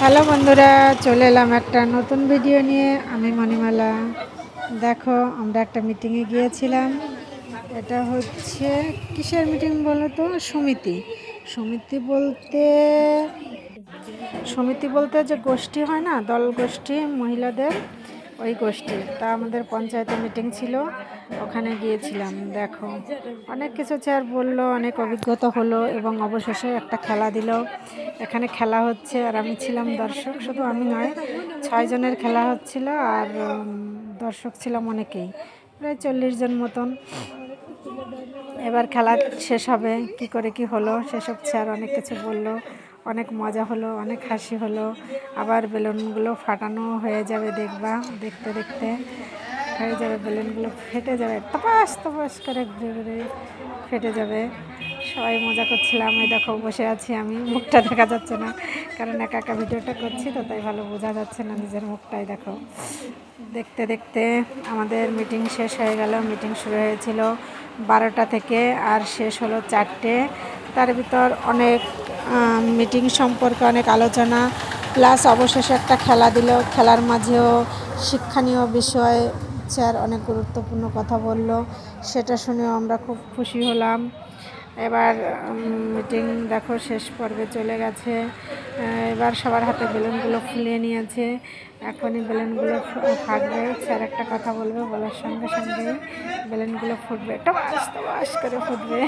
Hello বন্ধুরা, চলে এলাম একটা নতুন ভিডিও নিয়ে। আমি মণিমালা। দেখো, আমরা একটা মিটিংয়ে গিয়েছিলাম। এটা হচ্ছে কিসের মিটিং বলো তো? সমিতি। সমিতি বলতে সমিতি বলতে যে গোষ্ঠী হয় না, দল গোষ্ঠী মহিলাদের ওই গোষ্ঠী। তা আমাদের পঞ্চায়েতে মিটিং ছিল, ওখানে গিয়েছিলাম, দেখো। অনেক কিছু চেয়ার বলল, অনেক অভিজ্ঞতা হলো এবং অবশেষে একটা খেলা দিল। এখানে খেলা হচ্ছে আর আমি ছিলাম দর্শক, শুধু আমি নয়, ছয় জনের খেলা হচ্ছিল আর দর্শক ছিলাম অনেকেই, প্রায় চল্লিশ জন মতন। এবার খেলা শেষ হবে, কি করে কি হলো, সেসব স্যার অনেক কিছু বলল। অনেক মজা হলো অনেক হাসি হলো। আবার বেলুনগুলো ফাটানো হয়ে যাবে দেখবা দেখতে দেখতে। হয়ে যাবে, বেলুনগুলো ফেটে যাবে। তপাস তপাস করে ঘুরে ঘুরে ফেটে যাবে। সবাই মজা করছিলাম। এই দেখো, বসে আছি আমি। মুখটা দেখা যাচ্ছে না, কারণ একা একা ভিডিওটা করছি, তো তাই ভালো বোঝা যাচ্ছে না নিজের মুখটাই, দেখো। দেখতে দেখতে আমাদের মিটিং শেষ হয়ে গেল। মিটিং শুরু হয়েছিল বারোটা থেকে, আর শেষ হলো চারটে। তার ভিতর অনেক মিটিং সম্পর্কে অনেক আলোচনা প্লাস অবশেষে একটা খেলা দিল। খেলার মাঝেও শিক্ষণীয় বিষয় স্যার অনেক গুরুত্বপূর্ণ কথা বলল। সেটা শুনেও আমরা খুব খুশি হলাম। এবার মিটিং দেখো শেষ পর্বে চলে গেছে। এবার সবার হাতে বেলুনগুলো ফুলিয়ে নিয়েছে। এখনই বেলুনগুলো ফাটবে। স্যার একটা কথা বলবে, বলার সঙ্গে সঙ্গে বেলুনগুলো ফুটবে। টবাস টবাস করে ফুটবে।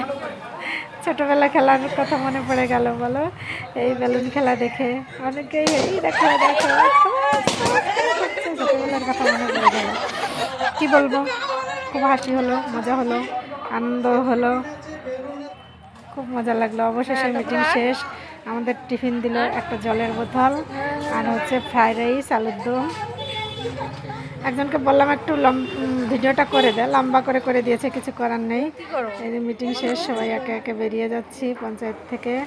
ছোটোবেলা খেলার কথা মনে পড়ে গেল, বলো? এই বেলুন খেলা দেখে অনেকেই, এই দেখো দেখো টবাস টবাস করে ফুটছে। ছোটোবেলার কথা মনে পড়ে গেল কি বলব। খুব হাসি হলো মজা হলো আনন্দ হলো। খুব মজা লাগল। অবশেষে মিটিং শেষ। আমাদের টিফিন দিল একটা জলের বোতল আর হচ্ছে ফ্রাইড রাইস আলুর দম। একজনকে বললাম একটু লম- ভিডিওটা করে দে। লম্বা করে করে দিয়েছে কিছু করার নেই। এই যে মিটিং শেষ সবাই একে একে বেরিয়ে যাচ্ছি পঞ্চায়েত থেকে।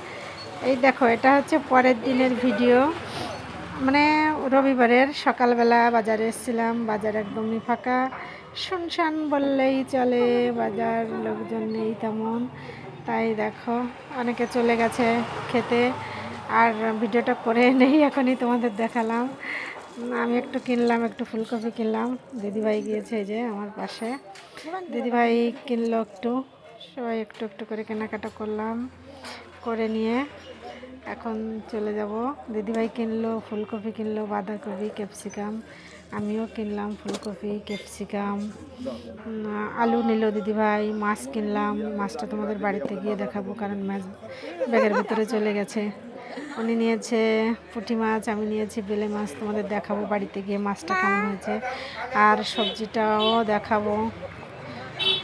এই দেখো এটা হচ্ছে পরের দিনের ভিডিও। মানে রবিবারের সকালবেলা বাজারে এসেছিলাম, বাজার একদমই ফাঁকা। শুনশান বললেই চলে, বাজার লোকজন নেই তেমন। তাই দেখো, অনেকে চলে গেছে খেতে। আর ভিডিওটা করে নেই এখনই তোমাদের দেখালাম। আমি একটু কিনলাম, একটু ফুলকপি কিনলাম। দিদিভাই গিয়েছে যে আমার পাশে। দিদিভাই কিনলো একটু। সবাই একটু একটু করে কেনাকাটা করলাম, করে নিয়ে। এখন চলে যাব। দিদিভাই কিনলো, ফুলকপি কিনলো, বাঁধাকপি, ক্যাপসিকাম। আমিও কিনলাম ফুলকপি, ক্যাপসিকাম। আলু নিল দিদিভাই, মাছ কিনলাম। মাছটা তোমাদের বাড়িতে গিয়ে দেখাবো, কারণ মাছ ব্যাগের ভিতরে চলে গেছে। উনি নিয়েছে পুঁটি মাছ, আমি নিয়েছি বেলে মাছ, তোমাদের দেখাবো বাড়িতে গিয়ে মাছটা কেমন হয়েছে। আর সবজিটাও দেখাবো।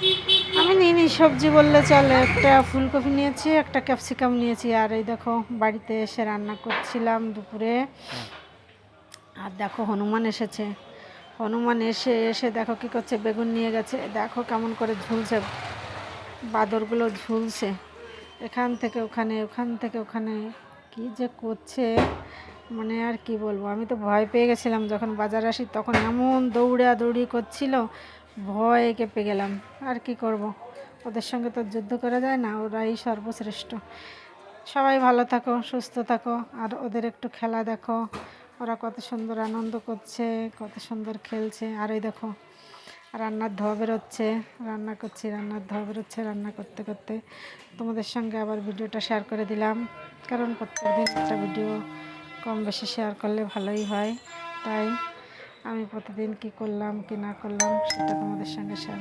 আমি নিইনি সবজি বললে চলে, একটা ফুলকপি নিয়েছি, একটা ক্যাপসিকাম নিয়েছি, আর এই দেখো বাড়িতে এসে রান্না করছিলাম দুপুরে। আর দেখো হনুমান এসেছে। হনুমান এসে এসে দেখো কি করছে, বেগুন নিয়ে গেছে। দেখো কেমন করে ঝুলছে, বাদরগুলো ঝুলছে। এখান থেকে ওখানে, ওখান থেকে ওখানে, কি যে করছে? মানে আর কি বলব, আমি তো ভয় পেয়ে গেছিলাম যখন বাজার আসি, তখন এমন দৌড়া দৌড়ি করছিল ভয়ে কেঁপে গেলাম। আর কি করব? ওদের সঙ্গে তো যুদ্ধ করা যায় না, ওরাই সর্বশ্রেষ্ঠ। সবাই ভালো থাকো, সুস্থ থাকো, আর ওদের একটু খেলা দেখো। ওরা কত সুন্দর আনন্দ করছে, কত সুন্দর খেলছে। আর ওই দেখো, রান্নার ধোয়া বেরোচ্ছে, রান্না করছি, রান্নার ধোয়া বেরোচ্ছে, রান্না করতে করতে। তোমাদের সঙ্গে আবার ভিডিওটা শেয়ার করে দিলাম, কারণ প্রত্যেকদিন একটা ভিডিও কম বেশি শেয়ার করলে ভালোই হয়, তাই। আমি প্রতিদিন কি করলাম কি না করলাম সেটা তোমাদের সঙ্গে শেয়ার